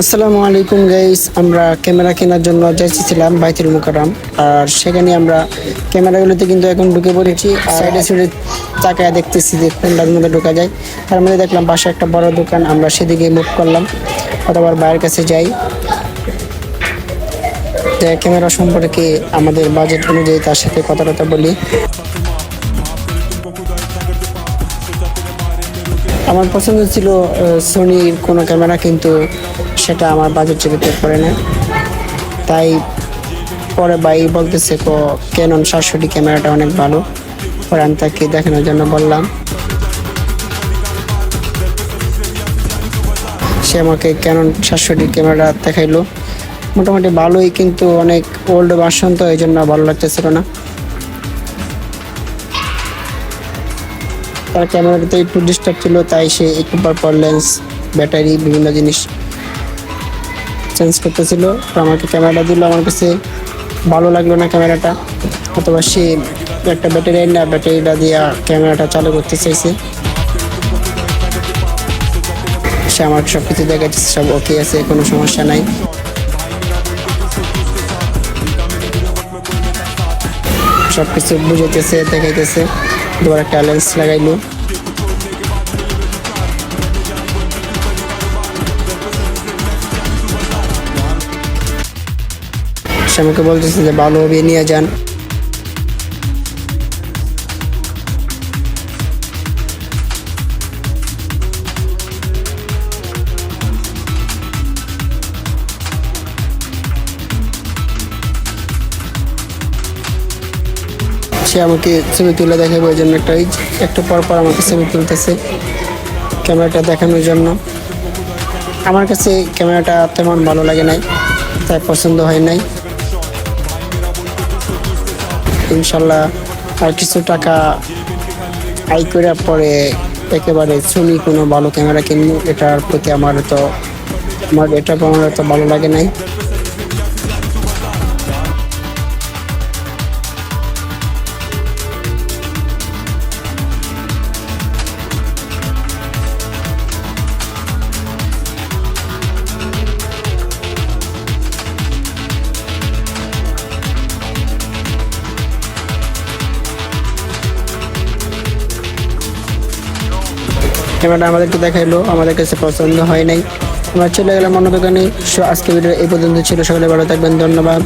আসসালামু আলাইকুম গাইস আমরা ক্যামেরা কেনার জন্য যাইছিলাম বাইতুল মুকাররম। আর সেখানে আমরা ক্যামেরাগুলোতে কিন্তু এখন ঢুকে পড়েছি। সাইডে সাইডে তাকায় দেখতেছি যে কোনটার মধ্যে ঢোকা যায়। তার মধ্যে দেখলাম পাশে একটা বড় দোকান আমরা সেদিকে মুভ করলাম। অথবা বাইরের কাছে যাই। ক্যামেরা সম্পর্কে আমাদের বাজেট অনুযায়ী তার সাথে কথা কথা বলি। আমার পছন্দ ছিল সোনির কোনো ক্যামেরা, কিন্তু সেটা আমার বাজেটের ভিতরে পড়ে না তাই পরে ভাই বলতেছে, কো ক্যানন সাতষট্টি ক্যামেরাটা অনেক ভালো। পরে আমি তাকে দেখানোর জন্য বললাম। সে আমাকে ক্যানন সাতষট্টি ক্যামেরা দেখাইলো। মোটামুটি ভালোই, কিন্তু অনেক ওল্ড ভার্সন তো এই জন্য ভালো লাগতেছিল না। তার ক্যামেরাতে একটু ডিস্টার্ব ছিল, তাই সে একটু পর পর লেন্স ব্যাটারি বিভিন্ন জিনিস চেঞ্জ করতেছিল। তো আমাকে ক্যামেরাটা দিল, আমার কাছে ভালো লাগল না ক্যামেরাটা অথবা সে একটা ব্যাটারি না ব্যাটারিটা দিয়ে ক্যামেরাটা চালু করতে চাইছে। সে আমার সব কিছু দেখাচ্ছে, সব ওকে আছে, কোনো সমস্যা নাই। সব কিছু বুঝাইতেছে, দেখাইতেছে। দুবার একটা লেন্স লাগাইলো। সে আমাকে বলতেছে যে ভালো হবে নিয়ে যান। সে আমাকে ছবি তুলে দেখাবো ওই জন্য একটা একটু পর পর আমাকে ছবি তুলতেছে ক্যামেরাটা দেখানোর জন্য। আমার কাছে ক্যামেরাটা তেমন ভালো লাগে নাই, তাই পছন্দ হয় নাই। ইনশাল্লাহ আর কিছু টাকা আয় করার পরে একেবারে শুনি কোনো ভালো ক্যামেরা কিনবো, এটার প্রতি আমার তো, আমার এটা আমার তো ভালো লাগে নাই। ক্যামেরাটা আমাদেরকে দেখাইলো, আমাদের কাছে পছন্দ হয় নাই। আমরা চলে গেলাম অন্য দোকানে আজকে ভিডিও এই পর্যন্ত ছিল। সকালে ভালো থাকবেন। ধন্যবাদ।